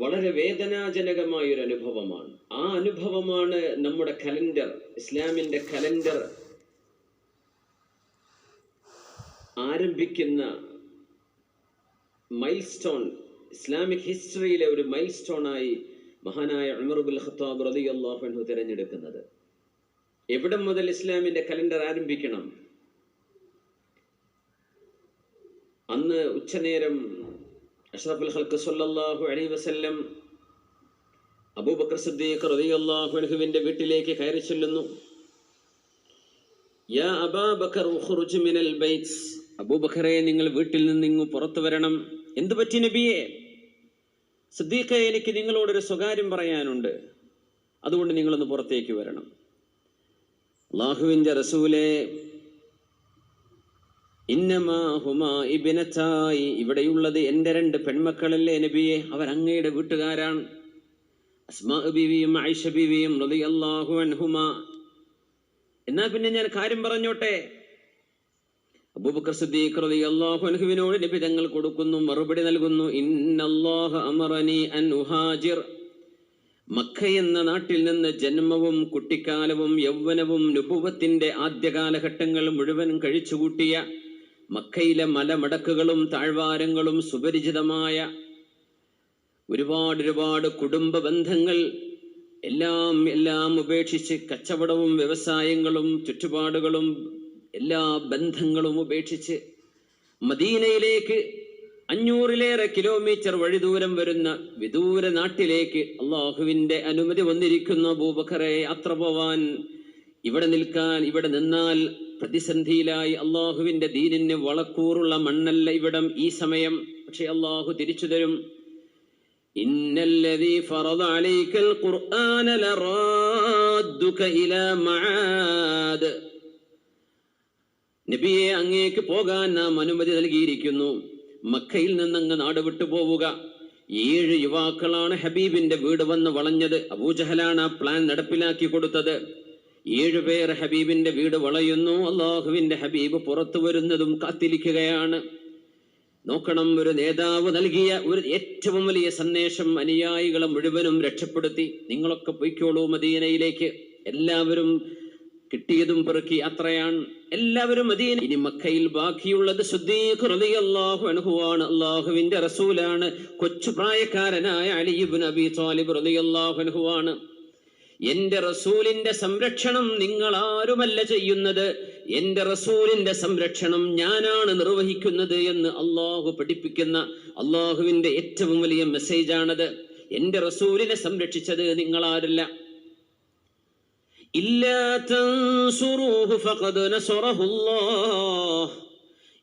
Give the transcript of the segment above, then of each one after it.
വളരെ വേദനാജനകമായ ഒരു അനുഭവമാണ് ആ അനുഭവമാണ് നമ്മുടെ കലണ്ടർ ഇസ്ലാമിന്റെ കലണ്ടർ ആരംഭിക്കുന്ന മൈൽ സ്റ്റോൺ ഇസ്ലാമിക് ഹിസ്റ്ററിയിലെ ഒരു മൈൽ സ്റ്റോണായി മഹാനായ അമറുബുൽ ഖത്താബ് റതി അള്ളാഹു തിരഞ്ഞെടുക്കുന്നത്. എവിടെ മുതൽ ഇസ്ലാമിന്റെ കലണ്ടർ ആരംഭിക്കണം? അന്ന് ഉച്ചനേരം അഷ്റഫുൽ ഹൽക്ക് സല്ലല്ലാഹു അലൈഹി വസല്ലം അബൂബക്കർ സിദ്ദീഖ് റളിയല്ലാഹു അൻഹുവിന്റെ വീട്ടിലേക്ക് കയറി ചെല്ലുന്നു. യാ അബാബക്കർ മിനൽ ബൈത്ത്. അബൂബക്കറെ നിങ്ങൾ വീട്ടിൽ നിന്ന് ഇങ്ങ് പുറത്തു വരണം. എന്തു പറ്റി നബിയെ? സിദ്ദീഖെ എനിക്ക് നിങ്ങളോടൊരു സ്വകാര്യം പറയാനുണ്ട്. അതുകൊണ്ട് നിങ്ങളൊന്ന് പുറത്തേക്ക് വരണം. അള്ളാഹുവിന്റെ റസൂലെ ഇന്നമാ ഹുമാ ഇബിനത്തായി ഇവിടെയുള്ളത് എന്റെ രണ്ട് പെൺമക്കളല്ലേ നബിയെ? അവർ അങ്ങയുടെ വീട്ടുകാരാണ്. അസ്മാ ബീവിയും ആയിഷ ബിവിയും റളിയല്ലാഹു അൻഹുമ. എന്നാ പിന്നെ ഞാൻ കാര്യം പറഞ്ഞോട്ടെ? അബൂബക്കർ സിദ്ദീഖ് റളിയല്ലാഹു അൻഹുവിനോട് നബി തങ്ങൾ കൊടുക്കുന്നു മറുപടി നൽകുന്നു ഇന്നല്ലാഹ അമറനി അൻ ഉഹാജിർ. മക്ക എന്ന നാട്ടിൽ നിന്ന് ജന്മവും കുട്ടിക്കാലവും യൗവനവും നുപുവത്തിന്റെ ആദ്യ കാലഘട്ടങ്ങൾ മുഴുവൻ കഴിച്ചുകൂട്ടിയ മക്കയിലെ മലമടക്കുകളും താഴ്വാരങ്ങളും സുപരിചിതമായ ഒരുപാട് ഒരുപാട് കുടുംബ ബന്ധങ്ങൾ എല്ലാം എല്ലാം ഉപേക്ഷിച്ച് കച്ചവടവും വ്യവസായങ്ങളും ചുറ്റുപാടുകളും എല്ലാ ബന്ധങ്ങളും ഉപേക്ഷിച്ച് മദീനയിലേക്ക് അഞ്ഞൂറിലേറെ കിലോമീറ്റർ വഴി ദൂരം വരുന്ന വിദൂര നാട്ടിലേക്ക് അള്ളാഹുവിന്റെ അനുമതി വന്നിരിക്കുന്ന. ഭൂപഖറെ യാത്ര പോവാൻ ഇവിടെ നിൽക്കാൻ ഇവിടെ നിന്നാൽ പ്രതിസന്ധിയിലായി അള്ളാഹുവിന്റെ ദീനിന് വളക്കൂറുള്ള മണ്ണല്ല ഇവിടം ഈ സമയം. പക്ഷെ അള്ളാഹു തിരിച്ചു തരും. അലൈക്കൽ ഖുർആന ഇലാ മആദ്. നബിയെ അങ്ങേക്ക് പോകാൻ നാം അനുമതി നൽകിയിരിക്കുന്നു. മക്കയിൽ നിന്ന് അങ്ങ് നാട് വിട്ടു പോവുക. ഏഴ് യുവാക്കളാണ് ഹബീബിന്റെ വീട് വന്ന് വളഞ്ഞത്. അബൂജഹലാണ് ആ പ്ലാൻ നടപ്പിലാക്കി കൊടുത്തത്. ഏഴുപേർ ഹബീബിന്റെ വീട് വളയുന്നു. അള്ളാഹുവിന്റെ ഹബീബ് പുറത്തു വരുന്നതും കാത്തിരിക്കുകയാണ്. നോക്കണം ഒരു നേതാവ് നൽകിയ ഒരു ഏറ്റവും വലിയ സന്ദേശം അനുയായികളെ മുഴുവനും രക്ഷപ്പെടുത്തി. നിങ്ങളൊക്കെ പൊയ്ക്കോളൂ മദീനയിലേക്ക്. എല്ലാവരും കിട്ടിയതും പെറുക്കി അത്രയാണ് എല്ലാവരും മദീന ഇനി മക്കയിൽ ബാക്കിയുള്ളത് റളിയല്ലാഹു അൻഹുവാണ്. അള്ളാഹുവിന്റെ റസൂലാണ്. കൊച്ചു പ്രായക്കാരനായ അലിബുൻ അബി താലിബ് റളിയല്ലാഹു അൻഹുവാണ്. എന്റെ റസൂലിന്റെ സംരക്ഷണം നിങ്ങൾ ആരുമല്ല ചെയ്യുന്നത്? എന്റെ റസൂലിന്റെ സംരക്ഷണം ഞാനാണ് നിർവഹിക്കുന്നത് എന്ന് അള്ളാഹു പഠിപ്പിക്കുന്ന അള്ളാഹുവിന്റെ ഏറ്റവും വലിയ മെസ്സേജാണത്. എന്റെ റസൂലിനെ സംരക്ഷിച്ചത് നിങ്ങൾ ആരല്ല ഇല്ലാ ഫഖദ് നസറഹുല്ലാഹ്.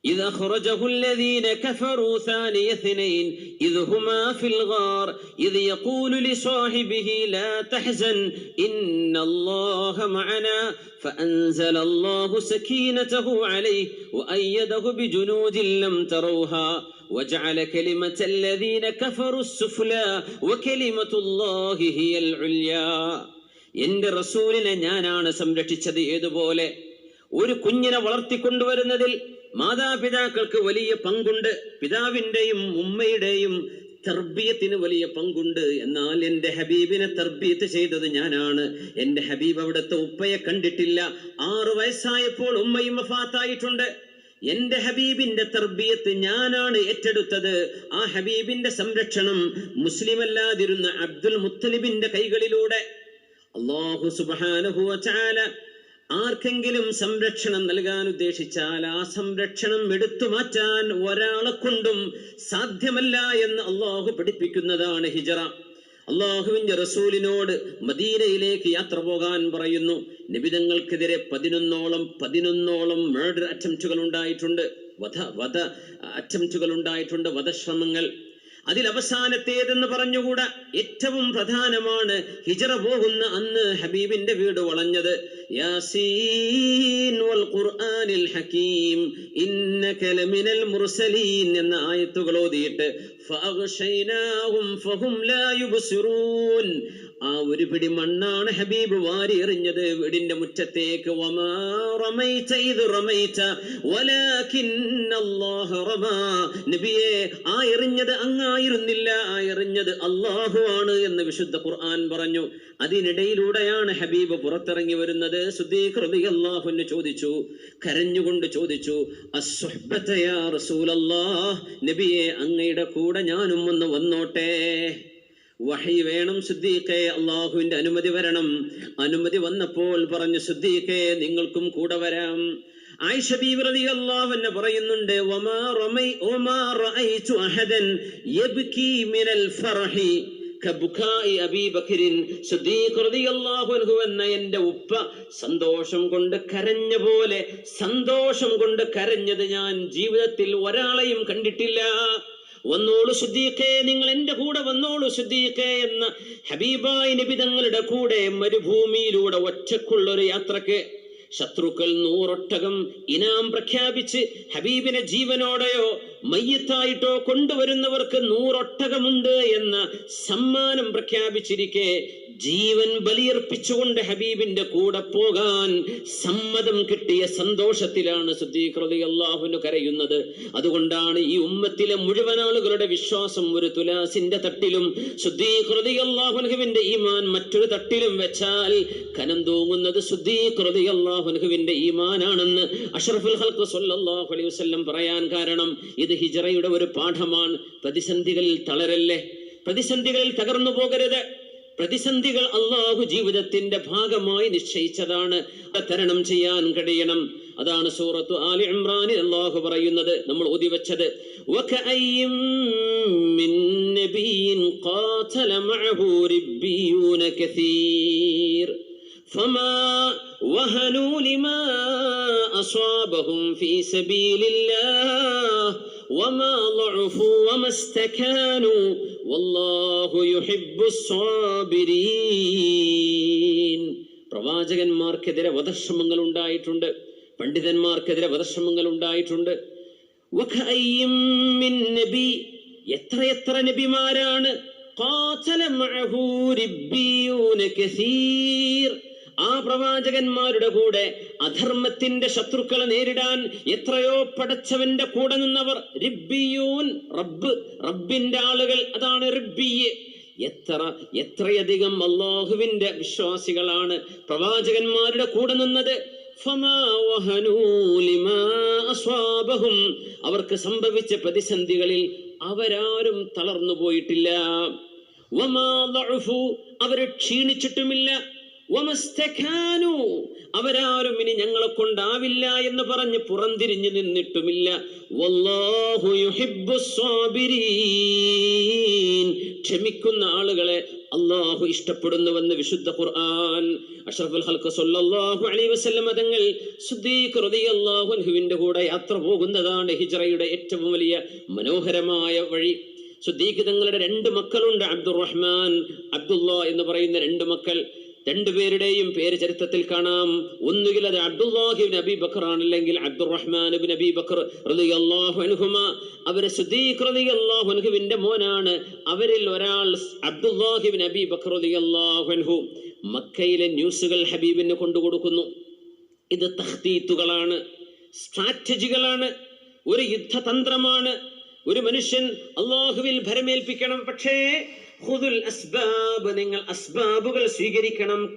إذ أخرجه الذين كفروا ثاني اثنين إذ هما في الغار إذ يقول لصاحبه لا تحزن إن الله معنا فأنزل الله سكينته عليه وأيده بجنود لم تروها وجعل كلمة الذين كفروا السفلى وكلمة الله هي العليا എന്റെ റസൂലിനെ ഞാനാണ് സംരക്ഷിച്ചത് ഏതുപോലെ ഒരു കുഞ്ഞിനെ വളർത്തിക്കൊണ്ടുവരുന്നതിൽ മാതാപിതാക്കൾക്ക് വലിയ പങ്കുണ്ട്. പിതാവിന്റെയും ഉമ്മയുടെയും തർബീയത്തിന് വലിയ പങ്കുണ്ട്. എന്നാൽ എന്റെ ഹബീബിനെ തർബീയത്ത് ചെയ്തത് ഞാനാണ്. എന്റെ ഹബീബ് അവിടുത്തെ ഉപ്പയെ കണ്ടിട്ടില്ല. ആറു വയസ്സായപ്പോൾ ഉമ്മയും വഫാത്തായിട്ടുണ്ട്. എന്റെ ഹബീബിന്റെ തർബീയത്ത് ഞാനാണ് ഏറ്റെടുത്തത്. ആ ഹബീബിന്റെ സംരക്ഷണം മുസ്ലിം അല്ലാതിരുന്ന അബ്ദുൽ മുത്തലിബിന്റെ കൈകളിലൂടെ. അള്ളാഹു സുബാനുഹുല ആർക്കെങ്കിലും സംരക്ഷണം നൽകാൻ ഉദ്ദേശിച്ചാൽ ആ സംരക്ഷണം എടുത്തു മാറ്റാൻ ഒരാളെ കൊണ്ടും സാധ്യമല്ല എന്ന് അള്ളാഹു പഠിപ്പിക്കുന്നതാണ് ഹിജറ. അള്ളാഹുവിന്റെ റസൂലിനോട് മദീനയിലേക്ക് യാത്ര പോകാൻ പറയുന്നു. നിബിതങ്ങൾക്കെതിരെ പതിനൊന്നോളം പതിനൊന്നോളം മേർഡർ അറ്റംപ്റ്റുകൾ ഉണ്ടായിട്ടുണ്ട്. വധ വധ അറ്റംപ്റ്റുകൾ ഉണ്ടായിട്ടുണ്ട് വധശ്രമങ്ങൾ അതിൽ അവസാനത്തേതെന്ന് പറഞ്ഞുകൂടാ? ഏറ്റവും പ്രധാനമാണ് ഹിജറ പോകുന്ന അന്ന് ഹബീബിന്റെ വീട് വളഞ്ഞത്. യാസീൻ വൽ ഖുർആനിൽ ഹകീം ഇന്നക ലമിനൽ മുർസലീൻ എന്ന ആയത്തുകൾ ഓതിയിട്ട് ഫഅഗ്ശൈനാഹും ഫഹും ലാ യുബ്സിറൂൻ ആ ഒരു പിടി മണ്ണാണ് ഹബീബ് വാരി എറിഞ്ഞത്. വീടിന്റെ മുറ്റത്തേക്ക് നബിയെ ആ എറിഞ്ഞത് അങ്ങായിരുന്നില്ല. ആ എറിഞ്ഞത് അള്ളാഹു ആണ് എന്ന് വിശുദ്ധ ഖുർആൻ പറഞ്ഞു. അതിനിടയിലൂടെയാണ് ഹബീബ് പുറത്തിറങ്ങി വരുന്നത്. സുദ്ദീഖ് റളിയല്ലാഹു ചോദിച്ചു. കരഞ്ഞുകൊണ്ട് ചോദിച്ചു നബിയെ അങ്ങയുടെ കൂടെ ഞാനും ഒന്ന് വന്നോട്ടെ. വഹി വേണം സുദ്ദീഖെ അള്ളാഹുവിന്റെ അനുമതി വരണം. അനുമതി വന്നപ്പോൾ പറഞ്ഞു സുദ്ദീഖെ നിങ്ങൾക്കും കൂടെ വരാം. ആയിഷ പറയുന്നുണ്ട് റമൈ അഹദൻ മിനൽ എന്റെ ഉപ്പ സന്തോഷം കൊണ്ട് കരഞ്ഞ പോലെ സന്തോഷം കൊണ്ട് കരഞ്ഞത് ഞാൻ ജീവിതത്തിൽ ഒരാളെയും കണ്ടിട്ടില്ല. വന്നോളൂ സുദ്ദീഖേ നിങ്ങൾ എന്റെ കൂടെ വന്നോളൂ സുദ്ദീഖേ എന്ന് ഹബീബായി നിബിതങ്ങളുടെ കൂടെ മരുഭൂമിയിലൂടെ ഒറ്റക്കുള്ളൊരു യാത്രയ്ക്ക് ശത്രുക്കൾ നൂറൊട്ടകം ഇനാം പ്രഖ്യാപിച്ച് ഹബീബിനെ ജീവനോടെയോ മയ്യത്തായിട്ടോ കൊണ്ടുവരുന്നവർക്ക് നൂറൊട്ടകമുണ്ട് എന്ന സമ്മാനം പ്രഖ്യാപിച്ചിരിക്കെ ജീവൻ ബലിയർപ്പിച്ചുകൊണ്ട് ഹബീബിന്റെ കൂടെ പോകാൻ സമ്മതം കിട്ടിയ സന്തോഷത്തിലാണ് സുദ്ദീഖ്റതി അള്ളാഹുന് കരയുന്നത്. അതുകൊണ്ടാണ് ഈ ഉമ്മത്തിലെ മുഴുവൻ ആളുകളുടെ വിശ്വാസം ഒരു തുലാസിന്റെ തട്ടിലും സുദ്ദീഖ്റതി അള്ളാഹുനുഹുവിന്റെ ഈമാൻ മറ്റൊരു തട്ടിലും വെച്ചാൽ കനം തൂങ്ങുന്നത് സുദ്ദീഖ്റതി അള്ളാഹുനുഹുവിന്റെ ഈമാനാണെന്ന് അഷറഫുൽ ഹൽക്ക് സല്ലല്ലാഹു അലൈഹി വസല്ലം പറയാൻ കാരണം ഇത് ഹിജറയുടെ ഒരു പാഠമാണ്. പ്രതിസന്ധികളിൽ തളരല്ലേ? പ്രതിസന്ധികളിൽ തകർന്നു പോകരുത്. പ്രതിസന്ധികൾ അള്ളാഹു ജീവിതത്തിന്റെ ഭാഗമായി നിശ്ചയിച്ചതാണ് അത് തരണം ചെയ്യാൻ കഴിയണം അതാണ് സൂറത്തു ആലി ഇമ്രാനിൽ അള്ളാഹു പറയുന്നത് നമ്മൾ ഒതിവെച്ചത് وكأين من نبي قاتل معه ربيون كثير فما وهنوا لما أصابهم في سبيل الله وما ضعفوا وما استكانوا والله يحب الصابرين പ്രവാചകന്മാർക്കെതിരെ വധശ്രമങ്ങൾ ഉണ്ടായിട്ടുണ്ട്. പണ്ഡിതന്മാർക്കെതിരെ വധശ്രമങ്ങൾ ഉണ്ടായിട്ടുണ്ട്. എത്രയെത്ര നബിമാരാണ്? ആ പ്രവാചകന്മാരുടെ കൂടെ അധർമ്മത്തിന്റെ ശത്രുക്കളെ നേരിടാൻ എത്രയോ പടച്ചവന്റെ കൂടെ നിന്നവർ റിബ്ബിയൂൻ റബ്ബ് റബ്ബിന്റെ ആളുകൾ അതാണ് റിബ്ബിയ് എത്ര എത്രയധികം അള്ളാഹുവിന്റെ വിശ്വാസികളാണ് പ്രവാചകന്മാരുടെ കൂടെ നിന്നത്. അവർക്ക് സംഭവിച്ച പ്രതിസന്ധികളിൽ അവരാരും തളർന്നു പോയിട്ടില്ല. അവർ ക്ഷീണിച്ചിട്ടുമില്ല. അവരാരും ഇനി ഞങ്ങളെ കൊണ്ടാവില്ല എന്ന് പറഞ്ഞ് പുറംതിരിഞ്ഞു നിന്നിട്ടുമില്ല. ക്ഷമിക്കുന്ന ആളുകളെ അള്ളാഹു ഇഷ്ടപ്പെടുന്നുവെന്ന് വിശുദ്ധ ഖുർആൻ. അഷ്റഫുൽ ഹൽക്ക് സല്ലല്ലാഹു അലൈഹി വസല്ലം തങ്ങൾ സുദ്ദീഖ് റളിയല്ലാഹു അൻഹുവിന്റെ കൂടെ യാത്ര പോകുന്നതാണ് ഹിജ്റയുടെ ഏറ്റവും വലിയ മനോഹരമായ വഴി. സുദ്ദീഖ് തങ്ങളുടെ രണ്ട് മക്കളുണ്ട് അബ്ദുറഹ്മാൻ അബ്ദുള്ള എന്ന് പറയുന്ന രണ്ട് മക്കൾ. രണ്ടുപേരുടെയും പേര് ചരിത്രത്തിൽ കാണാം. ഒന്നുകിൽ അത് അബ്ദുല്ലാഹിബിൻ അബി ബക്കർ ആണ് അല്ലെങ്കിൽ അബ്ദുറഹ്മാൻ അബി ബക്കർ റളിയല്ലാഹു അൻഹുമ. അവരെ അൻഹുവിന്റെ മോനാണ്. അവരിൽ ഒരാൾ അബ്ദുല്ലാഹിബിൻ അബി ബക്കർ അൻഹു മക്കയിലെ ന്യൂസുകൾ ഹബീബിന് കൊണ്ടുകൊടുക്കുന്നു ഇത് തഹ്തീത്തുകളാണ് സ്ട്രാറ്റജികളാണ് ഒരു യുദ്ധതന്ത്രമാണ്. ഒരു മനുഷ്യൻ അള്ളാഹുവിൽ ഭരമേൽപ്പിക്കണം. പക്ഷേ നിങ്ങൾ അസ്ബാബുകൾ സ്വീകരിക്കണം.